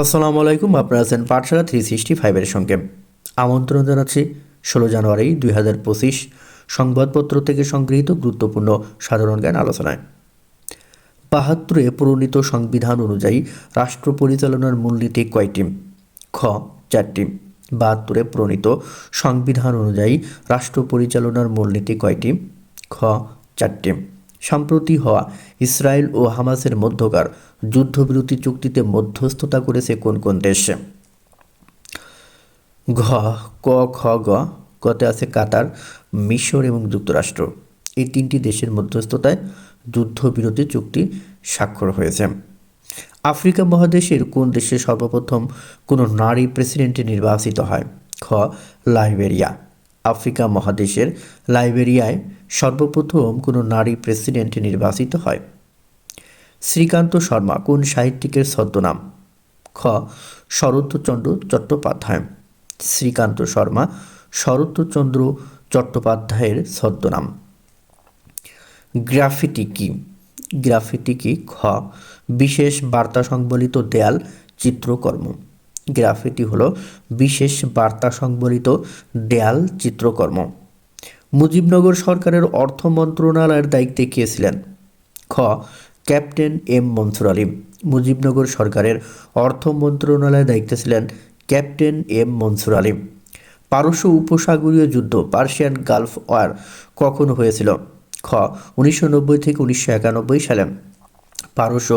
আসসালামু আলাইকুম, আপনারা আছেন পাঠশালা থ্রি সিক্সটি ফাইভের সঙ্গে। আমন্ত্রণ জানাচ্ছি ষোলো জানুয়ারি দুই হাজার পঁচিশ সংবাদপত্র থেকে সংগৃহীত গুরুত্বপূর্ণ সাধারণ জ্ঞান আলোচনায়। বাহাত্তরে প্রণীত সংবিধান অনুযায়ী রাষ্ট্র পরিচালনার মূলনীতি কয়টি? খ, চারটি। বাহাত্তরে প্রণীত সংবিধান অনুযায়ী রাষ্ট্র পরিচালনার মূলনীতি কয়টি? খ, চারটি। সম্প্রতি হওয়া ইসরায়েল ও হামাসের মধ্যকার যুদ্ধবিরতি চুক্তিতে মধ্যস্থতা করেছে কোন কোন দেশ? ঘ, ক, খ, গ, গতে আছে কাতার, মিশর এবং যুক্তরাষ্ট্র। এই তিনটি দেশের মধ্যস্থতায় যুদ্ধবিরতি চুক্তি স্বাক্ষর হয়েছে। আফ্রিকা মহাদেশের কোন দেশে সর্বপ্রথম কোনো নারী প্রেসিডেন্ট নির্বাচিত হয়? খ, লাইবেরিয়া। আফ্রিকা মহাদেশের লাইবেরিয়ায় সর্বপ্রথম কোনো নারী প্রেসিডেন্ট নির্বাচিত হয়। শ্রীকান্ত শর্মা কোন সাহিত্যিকের ছদ্মনাম? খ. শরৎচন্দ্র চট্টোপাধ্যায়। শ্রীকান্ত শর্মা শরৎচন্দ্র চট্টোপাধ্যায়ের ছদ্মনাম। গ্রাফিটি কি? গ্রাফিটি কি? খ. বিশেষ বার্তা সংবলিত দেয়াল, চিত্রকর্ম। গ্রাফিটি হলো বিশেষ বার্তা সংবলিত দেয়াল চিত্রকর্ম। মুজিবনগর সরকারের অর্থ মন্ত্রণালয়ের দায়িত্বে কে ছিলেন? খ. ক্যাপ্টেন এম মনসুর আলী মুজিবনগর সরকারের অর্থ মন্ত্রণালয়ের দায়িত্বে ছিলেন ক্যাপ্টেন এম মনসুর আলী পারস্য উপসাগরীয় যুদ্ধ, পার্সিয়ান গালফ ওয়ার কখন হয়েছিল? খ. উনিশশো নব্বই থেকে উনিশশো একানব্বই সালে। পারস্য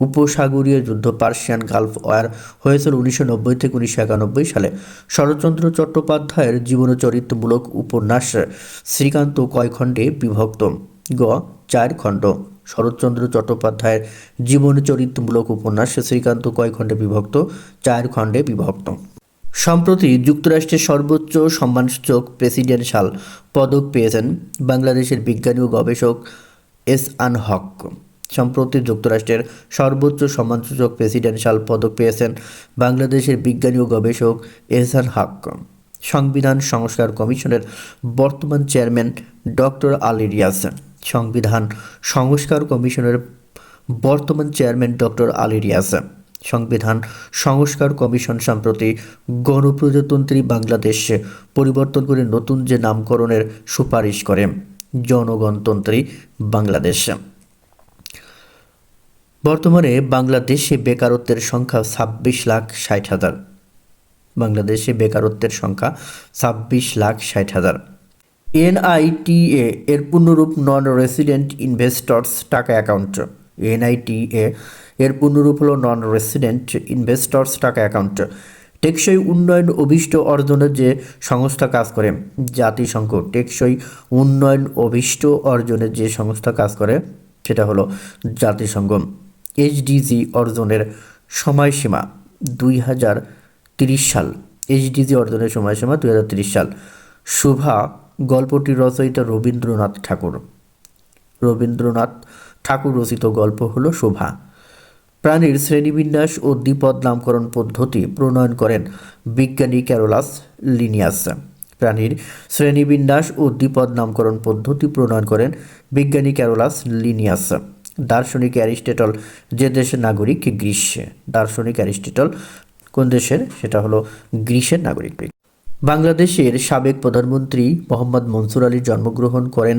উপসাগরীয় যুদ্ধ পার্সিয়ান গালফ ওয়ার হয়েছিল উনিশশো নব্বই থেকে উনিশশো একানব্বই সালে। শরৎচন্দ্র চট্টোপাধ্যায়ের জীবনচরিত্রমূলক উপন্যাস শ্রীকান্ত কয় খণ্ডে বিভক্ত। গ, চার খণ্ড। শরৎচন্দ্র চট্টোপাধ্যায়ের জীবনচরিত্রমূলক উপন্যাস শ্রীকান্ত কয় খণ্ডে বিভক্ত, চার খণ্ডে বিভক্ত। সম্প্রতি যুক্তরাষ্ট্রের সর্বোচ্চ সম্মানসূচক প্রেসিডেন্সিয়াল পদক পেয়েছেন বাংলাদেশের বিজ্ঞানী ও গবেষক এস আন হক সম্প্রতি যুক্তরাষ্ট্রের সর্বোচ্চ সম্মানসূচক প্রেসিডেন্সিয়াল পদক পেয়েছেন বাংলাদেশের বিজ্ঞানী ও গবেষক এহসান হাক। সংবিধান সংস্কার কমিশনের বর্তমান চেয়ারম্যান ডক্টর আলী রিয়াজ। সংবিধান সংস্কার কমিশনের বর্তমান চেয়ারম্যান ডক্টর আলী রিয়াজ। সংবিধান সংস্কার কমিশন সম্প্রতি গণপ্রজাতন্ত্রী বাংলাদেশ পরিবর্তন করে নতুন যে নামকরণের সুপারিশ করে, জনগণতন্ত্রী বাংলাদেশ। বর্তমানে বাংলাদেশে বেকারত্বের সংখ্যা ছাব্বিশ লাখ ষাট হাজার। বাংলাদেশে বেকারত্বের সংখ্যা ছাব্বিশ লাখ ষাট হাজার। এনআইটিএ এর পূর্ণরূপ non resident investors taka account NITA এর পূর্ণরূপ হল non resident investors taka account টেকসই উন্নয়ন অভিষ্ট অর্জনের যে সংস্থা কাজ করে জাতিসংঘ, টেকসই উন্নয়ন অভিষ্ট অর্জনের যে সংস্থা কাজ করে, সেটা হলো জাতিসংঘ। এইচডিজি অর্জনের সময়সীমা দুই হাজার তিরিশ সাল। এইচডিজি অর্জনের সময়সীমা দুই হাজার তিরিশ সাল। শুভা গল্পটির রচয়িতা রবীন্দ্রনাথ ঠাকুর। রবীন্দ্রনাথ ঠাকুর রচিত গল্প হলো শোভা। প্রাণীর শ্রেণীবিন্যাস ও দ্বিপদ নামকরণ পদ্ধতি প্রণয়ন করেন বিজ্ঞানী ক্যারোলাস লিনিয়াস। প্রাণীর শ্রেণীবিন্যাস ও দ্বিপদ নামকরণ পদ্ধতি প্রণয়ন করেন বিজ্ঞানী ক্যারোলাস লিনিয়াস। দার্শনিক অ্যারিস্টেটল, যে দেশের নাগরিক গ্রীষ্মে। দার্শনিক অ্যারিস্টেটল, কোন দেশের? সেটা হলো গ্রীসের নাগরিক বাংলাদেশের সাবেক প্রধানমন্ত্রী মোহাম্মদ মনসুর আলী জন্মগ্রহণ করেন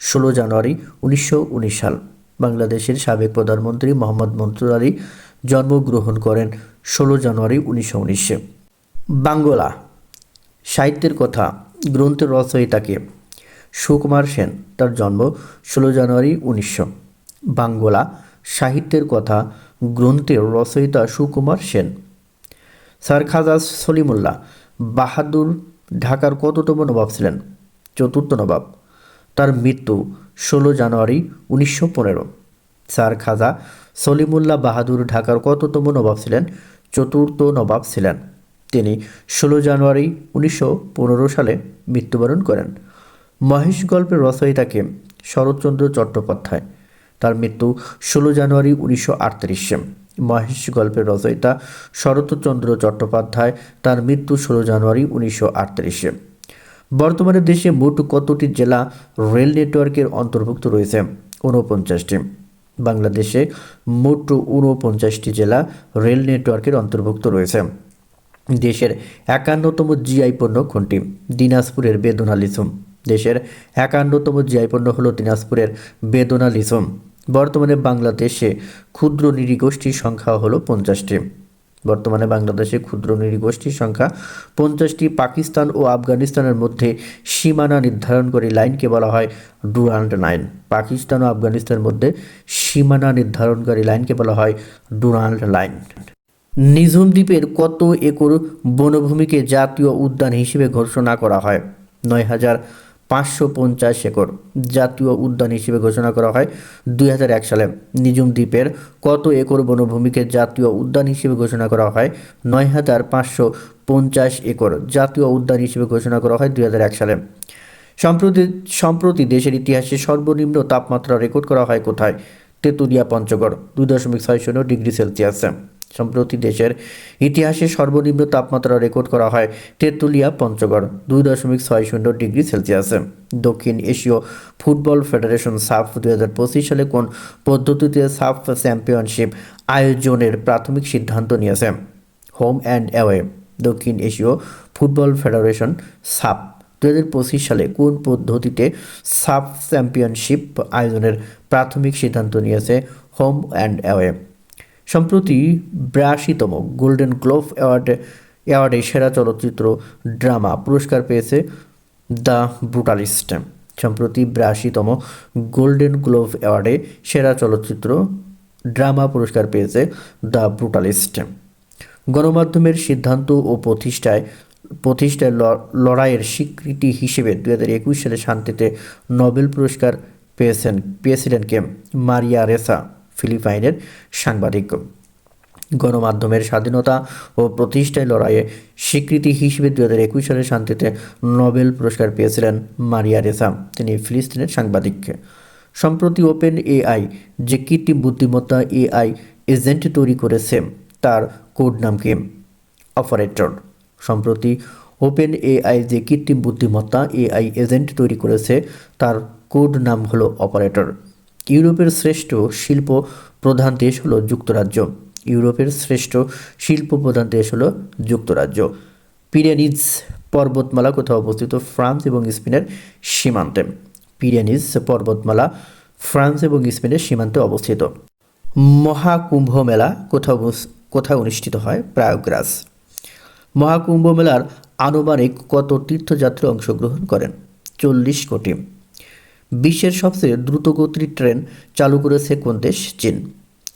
ষোলো জানুয়ারি উনিশশো উনিশ সাল। বাংলাদেশের সাবেক প্রধানমন্ত্রী মোহাম্মদ মনসুর আলী জন্মগ্রহণ করেন ষোলো জানুয়ারি উনিশশো উনিশে বাংলা, সাহিত্যের কথা গ্রন্থের রচয়িতাকে সুকুমার সেন, তার জন্ম ষোলো জানুয়ারি উনিশশো। বাংলা সাহিত্যের কথা গ্রন্থের রচয়িতা সুকুমার সেন। স্যার খাজা সলিমুল্লাহ, বাহাদুর ঢাকার কততম নবাব ছিলেন? চতুর্থ নবাব। তার মৃত্যু ষোলো জানুয়ারি উনিশশো পনেরো। স্যার খাজা সলিমুল্লাহ বাহাদুর ঢাকার কততম নবাব ছিলেন? চতুর্থ নবাব ছিলেন। তিনি ষোলো জানুয়ারি উনিশশো পনেরো সালে মৃত্যুবরণ করেন। মহেশ গল্পের রচয়িতাকে শরৎচন্দ্র চট্টোপাধ্যায় তার মৃত্যু ষোলো জানুয়ারি উনিশশো আটত্রিশে। মহেশ গল্পের রচয়িতা শরৎচন্দ্র চট্টোপাধ্যায় তার মৃত্যু ষোলো জানুয়ারি উনিশশো আটত্রিশে। বর্তমানে দেশে মোট কতটি জেলা রেল নেটওয়ার্কের অন্তর্ভুক্ত রয়েছে? ঊনপঞ্চাশটি। বাংলাদেশে মোট ঊনপঞ্চাশটি জেলা রেল নেটওয়ার্কের অন্তর্ভুক্ত রয়েছে। দেশের একান্নতম জিআই পণ্য কোনটি? দিনাজপুরের বেদনা লিসুম। দেশের একান্নতম জিআই পণ্য হল দিনাজপুরের বেদনা লিসুম। বর্তমানে বাংলাদেশে ক্ষুদ্র নৃগোষ্ঠীর সংখ্যা হলো পঞ্চাশটি। বর্তমানে বাংলাদেশে ক্ষুদ্র নৃগোষ্ঠীর সংখ্যা পঞ্চাশটি। পাকিস্তান ও আফগানিস্তানের মধ্যে সীমানা নির্ধারণ করে লাইনকে বলা হয় ডুরান্ড লাইন। পাকিস্তান ও আফগানিস্তানের মধ্যে সীমানা নির্ধারণকারী লাইনকে বলা হয় ডুরান্ড লাইন। নিঝুম দ্বীপের কত একর বনভূমিকে জাতীয় উদ্যান হিসেবে ঘোষণা করা হয়? নয় হাজার পাঁচশো পঞ্চাশ একর জাতীয় উদ্যান হিসেবে ঘোষণা করা হয় দুই হাজার এক সালে। নিঝুম দ্বীপের কত একর বনভূমিকে জাতীয় উদ্যান হিসেবে ঘোষণা করা হয়? নয় হাজার পাঁচশো পঞ্চাশ একর জাতীয় উদ্যান হিসেবে ঘোষণা করা হয় দুই হাজার এক সালে। সম্প্রতি সম্প্রতি দেশের ইতিহাসে সর্বনিম্ন তাপমাত্রা রেকর্ড করা হয় কোথায়? তেঁতুলিয়া, পঞ্চগড়, দুই দশমিক ছয় শূন্য ডিগ্রি সেলসিয়াসে। সম্প্রতি দেশের ইতিহাসে সর্বনিম্ন তাপমাত্রা রেকর্ড করা হয় তেঁতুলিয়া, পঞ্চগড়, দুই দশমিক ছয় শূন্য ডিগ্রি সেলসিয়াসে। দক্ষিণ এশীয় ফুটবল ফেডারেশন সাফ দুই হাজার পঁচিশ সালে কোন পদ্ধতিতে সাফ চ্যাম্পিয়নশিপ আয়োজনের প্রাথমিক সিদ্ধান্ত নিয়েছে? Home and away. দক্ষিণ এশীয় ফুটবল ফেডারেশন সাফ দু হাজার পঁচিশ সালে কোন পদ্ধতিতে সাফ চ্যাম্পিয়নশিপ আয়োজনের প্রাথমিক সিদ্ধান্ত নিয়েছে? Home and away. সম্প্রতি বিরাশিতম গোল্ডেন গ্লোভ অ্যাওয়ার্ড, অ্যাওয়ার্ডে সেরা চলচ্চিত্র ড্রামা পুরস্কার পেয়েছে দ্য ব্রুটালিস্ট। সম্প্রতি বিরাশিতম গোল্ডেন গ্লোভ অ্যাওয়ার্ডে সেরা চলচ্চিত্র ড্রামা পুরস্কার পেয়েছে দ্য ব্রুটালিস্ট। গণমাধ্যমের সিদ্ধান্ত ও প্রতিষ্ঠায় প্রতিষ্ঠায় লড়াইয়ের স্বীকৃতি হিসেবে দু হাজার একুশ সালে শান্তিতে নোবেল পুরস্কার পেয়েছেন, পেয়েছিলেন কে? মারিয়া রেসা। ফিলিপাইনের সাংবাদিক। গণমাধ্যমের স্বাধীনতা ও প্রতিষ্ঠায় লড়াইয়ে স্বীকৃতি হিসেবে দু হাজার একুশ সালে শান্তিতে নোবেল পুরস্কার পেয়েছিলেন মারিয়া রেসা, তিনি ফিলিস্তিনের সাংবাদিক। সম্প্রতি ওপেন এআই যে কৃত্রিম বুদ্ধিমত্তা এআই এজেন্ট তৈরি করেছে, তার কোড নাম কি? অপারেটর। সম্প্রতি ওপেন এআই যে কৃত্রিম বুদ্ধিমত্তা এআই এজেন্ট তৈরি করেছে, তার কোড নাম হলো অপারেটর। ইউরোপের শ্রেষ্ঠ শিল্প প্রধান দেশ হলো যুক্তরাজ্য। ইউরোপের শ্রেষ্ঠ শিল্প প্রধান দেশ হলো যুক্তরাজ্য। পিরেনিজ পর্বতমালা কোথাও অবস্থিত? ফ্রান্স এবং স্পেনের সীমান্তে। পিরেনিজ পর্বতমালা ফ্রান্স এবং স্পেনের সীমান্তে অবস্থিত। মহাকুম্ভ মেলা কোথাও কোথায় অনুষ্ঠিত হয়? প্রায়োগরাজ। মহাকুম্ভ মেলার আনুমানিক কত তীর্থযাত্রী অংশগ্রহণ করেন? চল্লিশ কোটি। বিশ্বের সবচেয়ে দ্রুতগতির ট্রেন চালু করেছে কোন দেশ? চীন।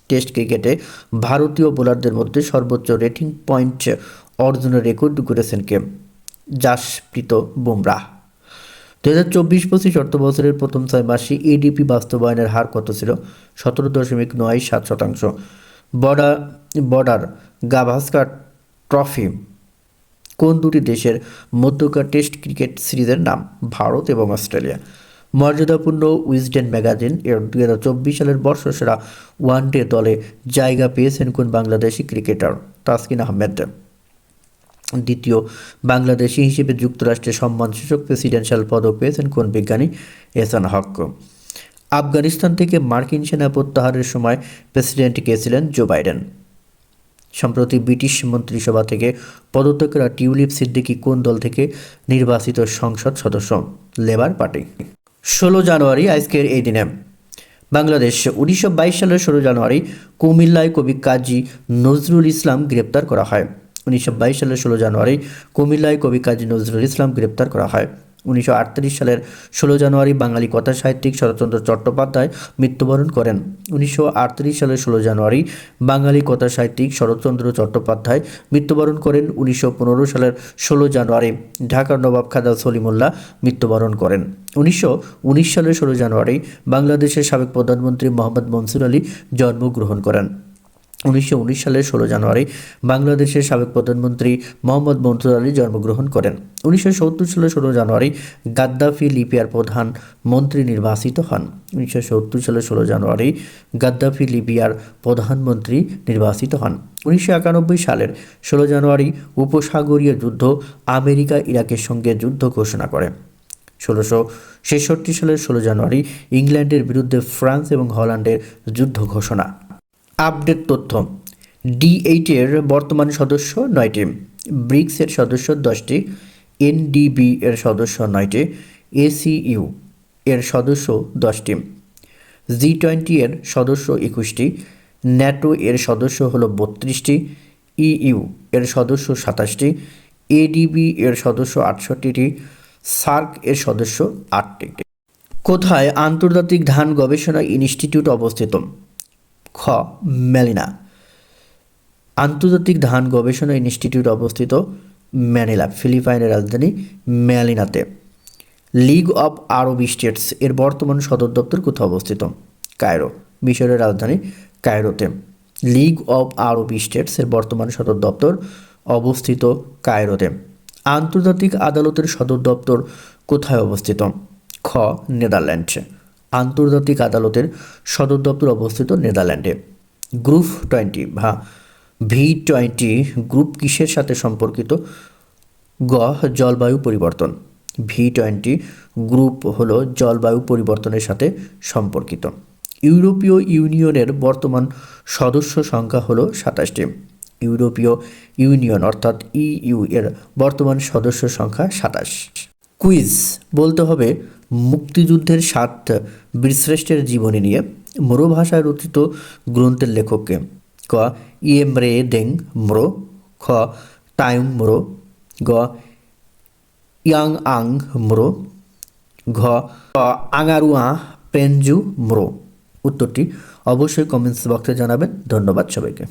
টেস্ট ক্রিকেটে ভারতীয় বোলারদের মধ্যে সর্বোচ্চ রেটিং পয়েন্ট অর্জনের রেকর্ড করেছেন কে? জাসপ্রীত বুমরাহ। দু হাজার চব্বিশ পঁচিশ অর্থ বছরের প্রথম ছয় মাসে এডিপি বাস্তবায়নের হার কত ছিল? সতেরো দশমিক নয় সাত শতাংশ। Border border Gavaskar trophy. কোন দুটি দেশের মধ্যকার টেস্ট ক্রিকেট সিরিজের নাম? ভারত এবং অস্ট্রেলিয়া। মর্যাদাপূর্ণ উইজডেন ম্যাগাজিন এর দুই হাজার চব্বিশ সালের বর্ষসেরা ওয়ানডে দলে জায়গা পেয়েছেন কোন বাংলাদেশি ক্রিকেটার? তাসকিন আহমেদ। দ্বিতীয় বাংলাদেশি হিসেবে যুক্তরাষ্ট্রের সম্মানসূচক প্রেসিডেন্সিয়াল পদক পেয়েছেন কোন বিজ্ঞানী? এহসান হক। আফগানিস্তান থেকে মার্কিন সেনা প্রত্যাহারের সময় প্রেসিডেন্ট কে ছিলেন জো বাইডেন। সম্প্রতি ব্রিটিশ মন্ত্রিসভা থেকে পদত্যাগ করা টিউলিপ সিদ্দিকি কোন দল থেকে নির্বাচিত সংসদ সদস্য? Labour Party. ষোলো জানুয়ারি আজকের এই দিনে। বাংলাদেশ, উনিশশো বাইশ সালের ষোলো জানুয়ারি কুমিল্লায় কবি কাজী নজরুল ইসলাম গ্রেপ্তার করা হয়। উনিশশো বাইশ সালের ষোলো জানুয়ারি কুমিল্লায় কবি কাজী নজরুল ইসলাম গ্রেপ্তার করা হয়। উনিশশো আটত্রিশ সালের ষোলো জানুয়ারি বাঙালি কথা সাহিত্যিক শরৎচন্দ্র চট্টোপাধ্যায় মৃত্যুবরণ করেন। উনিশশো আটত্রিশ সালের ষোলো জানুয়ারি বাঙালি কথা সাহিত্যিক শরৎচন্দ্র চট্টোপাধ্যায় মৃত্যুবরণ করেন। উনিশশো পনেরো সালের ষোলো জানুয়ারি ঢাকার নবাব খাদা সলিমুল্লাহ মৃত্যুবরণ করেন। উনিশশো উনিশ সালের ষোলো জানুয়ারি বাংলাদেশের সাবেক প্রধানমন্ত্রী মোহাম্মদ মনসুর আলী জন্মগ্রহণ করেন। উনিশশো উনিশ সালের ষোলো জানুয়ারি বাংলাদেশের সাবেক প্রধানমন্ত্রী মোহাম্মদ মনসুর আলী জন্মগ্রহণ করেন। উনিশশো সত্তর সালের ষোলো জানুয়ারি গাদ্দাফি লিবিয়ার প্রধান মন্ত্রী নির্বাচিত হন। উনিশশো সত্তর সালের ষোলো জানুয়ারি গাদ্দাফি লিবিয়ার প্রধানমন্ত্রী নির্বাচিত হন। উনিশশো একানব্বই সালের ষোলো জানুয়ারি উপসাগরীয় যুদ্ধ আমেরিকা ইরাকের সঙ্গে যুদ্ধ ঘোষণা করে। ষোলোশো ছেষট্টি সালের ষোলো জানুয়ারি ইংল্যান্ডের বিরুদ্ধে ফ্রান্স এবং হল্যান্ডের যুদ্ধ ঘোষণা। আপডেট তথ্য। ডি এইটের বর্তমান সদস্য নয়টি। ব্রিক্সের সদস্য দশটি। এনডিবি এর সদস্য নয়টি। এসিইউ এর সদস্য দশটি। জি টোয়েন্টি এর সদস্য একুশটি। ন্যাটো এর সদস্য হলো বত্রিশটি। ইইউ এর সদস্য সাতাশটি। এডিবি এর সদস্য আটষট্টিটি। সার্ক এর সদস্য আটটি কোথায় আন্তর্জাতিক ধান গবেষণা ইনস্টিটিউট অবস্থিত? খ ম্যালিনা আন্তর্জাতিক ধান গবেষণা ইনস্টিটিউট অবস্থিত ম্যানিলা ফিলিপাইনের রাজধানী ম্যালিনাতে। লিগ অব আরব স্টেটস এর বর্তমান সদর দপ্তর কোথায় অবস্থিত? কায়রো, মিশরের রাজধানী কায়রোতে। লিগ অব আরব স্টেটস এর বর্তমান সদর দপ্তর অবস্থিত কায়রোতে। আন্তর্জাতিক আদালতের সদর দপ্তর কোথায় অবস্থিত? খ নেদারল্যান্ডে আন্তর্জাতিক আদালতের সদর দপ্তর অবস্থিত নেদারল্যান্ডে। গ্রুপ টোয়েন্টি বা ভি টোয়েন্টি গ্রুপ কিসের সাথে সম্পর্কিত? গ, জলবায়ু পরিবর্তন। ভি টোয়েন্টি গ্রুপ হলো জলবায়ু পরিবর্তনের সাথে সম্পর্কিত। ইউরোপীয় ইউনিয়নের বর্তমান সদস্য সংখ্যা হলো সাতাশটি। ইউরোপীয় ইউনিয়ন অর্থাৎ ইইউ এর বর্তমান সদস্য সংখ্যা সাতাশ। কুইজ, বলতে হবে মুক্তিযুদ্ধের সাত বীরশ্রেষ্ঠের জীবনী নিয়ে মোরো ভাষায় রচিত গ্রন্থের লেখককে ক ইএম রে দেং ম্রো, খ টাইম ম্রো, গ ইয়াং আং ম্রো, ঘ আঙারুয়া পেনজু ম্রো। উত্তরটি অবশ্যই কমেন্টস বক্সে জানাবেন। ধন্যবাদ সবাইকে।